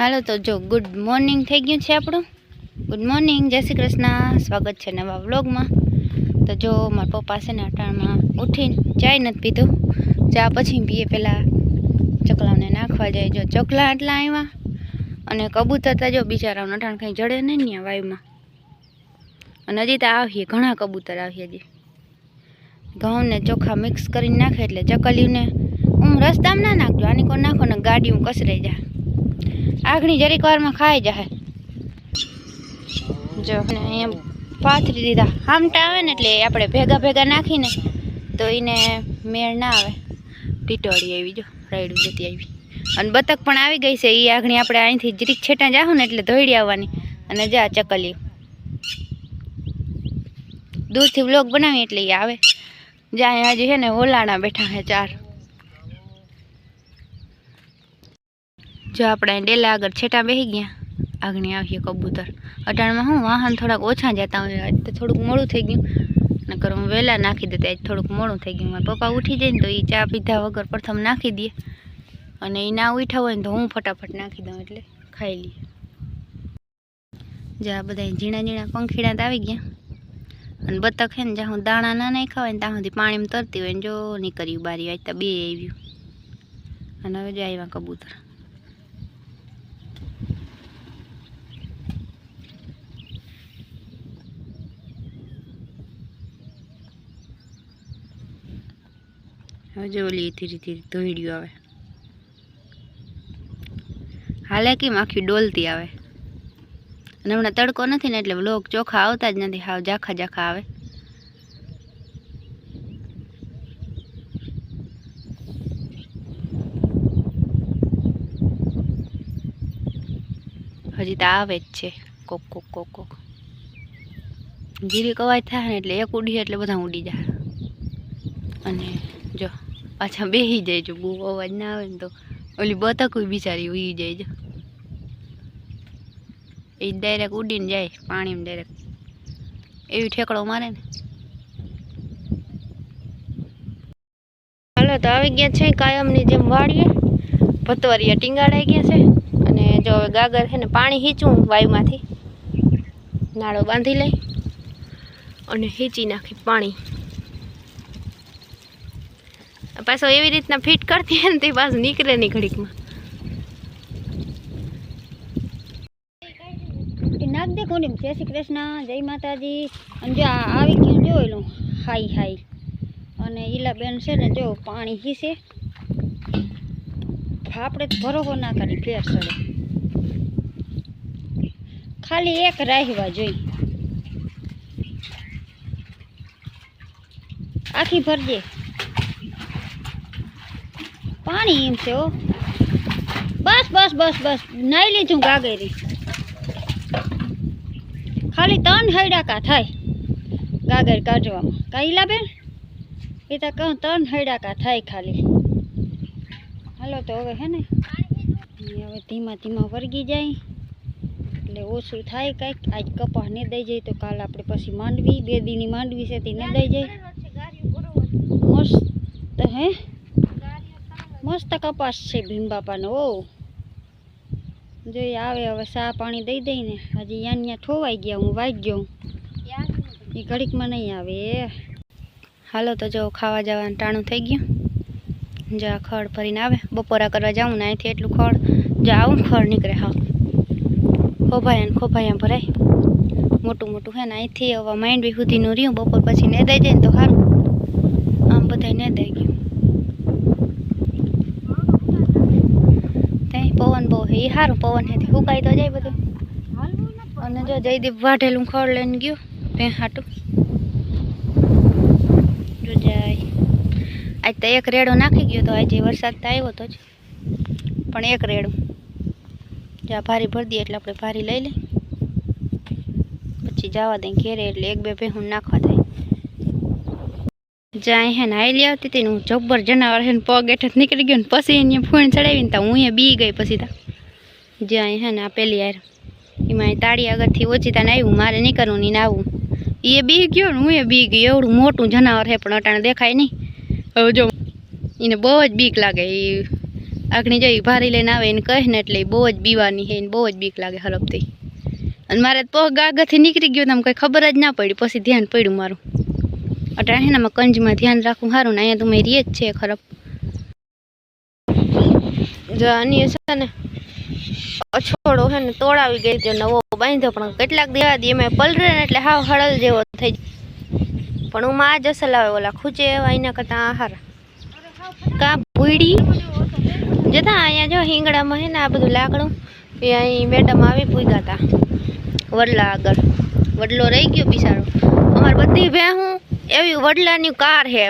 હાલો, તો જો good morning થઈ ગયું છે આપણું. ગુડ મોર્નિંગ જય શ્રી કૃષ્ણ. સ્વાગત છે નવા વ્લોગમાં તો જો, મારા પપ્પા છે ને અટાણમાં ઉઠીને ચાય નથી પીધું. ચા પછી પીએ પહેલાં ચકલાઓને નાખવા જાય. જો, ચકલા આટલા આવ્યા અને કબૂતર તો જો બિચારાઓને અટાણ કંઈ જડે નહીં ને વાયુમાં. અને હજી તો આવીએ, ઘણા કબૂતર આવીએ હજી. ઘઉંને ચોખા મિક્સ કરીને નાખે એટલે ચકલીને હું રસ્તામાં ના નાખજો. આની કોઈ નાખો ને ગાડી હું કસરાઈ જાય. આગની જરીક વારમાં ખાઈ જાય જો અને અહીંયા પાથરી દીધા. હામટા આવે ને એટલે આપણે ભેગા ભેગા નાખીને તો એને મેળ ના આવે. ટીટોળી આવી, જો, રાયડું જતી આવી. અને બતક પણ આવી ગઈ છે એ આગણી આપણે અહીંથી જરીક છેટા જાહું ને એટલે ધોઈડી આવવાની. અને જા ચકલી દૂરથી વ્લોગ બનાવીએ એટલે એ આવે. જ્યાં હજી છે ને ઓલાણા બેઠા છે ચાર. જો આપણે ડેલા આગળ છેટા બેસી ગયા આગણી આવીએ કબૂતર. અટાણમાં હું વાહન થોડાક ઓછા જતા હોય, આજ તો થોડુંક મોડું થઈ ગયું. નકર હું વહેલા નાખી દેતા, આજ થોડુંક મોડું થઈ ગયું. મારા પપ્પા ઉઠી જાય ને તો એ ચા પીધા વગર પ્રથમ નાખી દે. અને એ ના ઉઠ્યા હોય ને તો હું ફટાફટ નાખી દઉં એટલે ખાઈ લઈએ. જ્યાં બધા ઝીણા ઝીણા પંખીડા તો આવી ગયા. અને બતક છે ને જ્યાં હું દાણા ના નાખ્યા હોય ને ત્યાં સુધી પાણીમાં તરતી હોય ને જો નીકળ્યું બારી, આજ તો બે આવ્યું. અને હવે જો આવ્યા કબૂતર. હવે જો ઓલી ધીરે ધીરે ધોઈડ્યું આવે. હાલે કેમ આખી ડોલતી આવે? અને હમણાં તડકો નથી ને એટલે લોક ચોખા આવતા જ નથી, હાવ જાખા ઝાખા આવે. હજી તો આવે જ છે, કોક કોક કોક કોક. જીરી કવાય થાય ને એટલે એક ઉડી એટલે બધા ઉડી જાય. અને પાછા બેસી જાય છે બહુ અવાજ ના આવે ને તો. ઓલી બતક બિચારી ઉઈ જાય છે એ ડાયરેક્ટ ઉડીને જાય પાણીમાં ડાયરેક્ટ એવી ઠેકડો મારે ને. હાલો તો આવી ગયા છે કાયમની જેમ વાળીએ ભતવારીએ ટીંગાડાઈ ગયા છે. અને જો હવે ગાગર છે ને પાણી હીચું વાયુમાંથી. નાળો બાંધી લઈ. અને હીચી નાખી પાણી. પાછો એવી રીતના ફિટ કરતી હોય ને તે પાછું નીકળે નહીં ઘડીકમાં નાખ દે કોની જય શ્રી કૃષ્ણ, જય માતાજી. અને જો આવી ગયું જો એનું હાઈ હાઈ અને ઈલાબેન છે ને જો પાણી હીસે. આપણે ભરોસો ના કરી, ફેર સડે. ખાલી એક રાહવા જોઈ. આખી ભરજે પાણી એમ છે ઓ બસ બસ બસ બસ. નાઈ લીધું ગાગેરી ખાલી ત્રણ હૈડાકા થાય ગાગર કાઢવામાં. કાઈલા બેન? એ તો કહું ત્રણ હૈડાકા થાય ખાલી. હાલો તો હવે હે ને? હવે ધીમા ધીમા વર્ગી જાય. એટલે ઓછું થાય કાંઈક. આજ કપાસ ને દઈ જાય તો કાલ આપણે પછી માંડવી બે દીની માંડવી છે તે ન દઈ જાય. મસ્ત હે? મસ્ત કપાસ છે, ભીમ બાપાનો, ઓ. જો એ આવે, હવે ચા પાણી દઈ દઈને હજી યાન યા ઠોવાઈ ગયા, હું વાઈ જાઉં. એ ઘડીકમાં નહીં આવે હાલો, તો જો ખાવા જવાનું ટાણું થઈ ગયું. જો આ ખડ ભરીને આવે. બપોરા કરવા જાઉં ને અહીંથી એટલું ખડ. જો આવું ખડ નીકળે હા ખોભાયા ને ખોભાયા ભરાય. મોટું મોટું હે ને અહીંથી હવે માંડવી સુધીનું રહ્યું. બપોર પછી ને દઈ જાય ને તો સારું આમ બધાય ને દઈ ગયું ત્યાં પવન બહુ હે એ સારું પવન હેથી સુકાઈ તો જાય બધું. અને જો જયદીપ વાઢેલું ખડ લઈને ગયું, ત્યાં હાટું. જો જાય. આજ તો એક રેડો નાખી ગયો તો આજે વરસાદ તો આવ્યો તો જ. પણ એક રેડું. જ્યાં ભારી ભરી દઈએ એટલે આપણે ભારી લઈ લઈ પછી જવા દઈએ ઘેરે એટલે એક બે ભેહું નાખવા થાય. જ્યાં હે ને લે આવતી હતી ને હું જબ્બર જનાવર હે પગ હેઠળ નીકળી ગયો ને પછી એને ફૂણ ચડાવીને તો હું અહીંયા બી ગઈ પછી તા જ્યાં હે ને આ પેલી યાર એમાં તાળી આગળથી ઓછી તાને આવ્યું મારે નહીં કરવું નહીં આવું. એ બી ગયો ને, હું એ બી ગયો એવડું મોટું જનાવર હે, પણ અટાણે દેખાય નહીં હવે જો એને બહુ જ બીક લાગે એ આગની જઈ ભારી લઈને આવે એને કહે ને એટલે બહુ જ બીવાની છે એને બહુ જ બીક લાગે હરપથી અને મારે પગ આગળથી નીકળી ગયો, તો આમ કંઈ ખબર જ ના પડી, પછી ધ્યાન પડ્યું મારું. છે ને આમાં કંજમાં ધ્યાન રાખવું સારું ને, અહીંયા તો મેં રીએ જ છે ખરાબ. જો આની છે ને અછોડો છે ને તોડાવી ગઈ જો નવો બાંધ્યો, પણ કેટલાક દેવા દી એમાં પલરે ને એટલે હાવ હળલ જેવો થઈ જાય પણ હું માં જ અસલ આવે, ઓલા ખૂચે એવા એના કરતાં આહાર. કા ભૂડી જતા અહીંયા જો હિંગડામાં છે ને આ બધું લાકડું, એ અહીં મેડમ આવી પૂગ્યા હતા વડલા આગળ. વડલો રહી ગયો બિસારો અમારે બધી ભેહું એવી વડલાની કાર છે.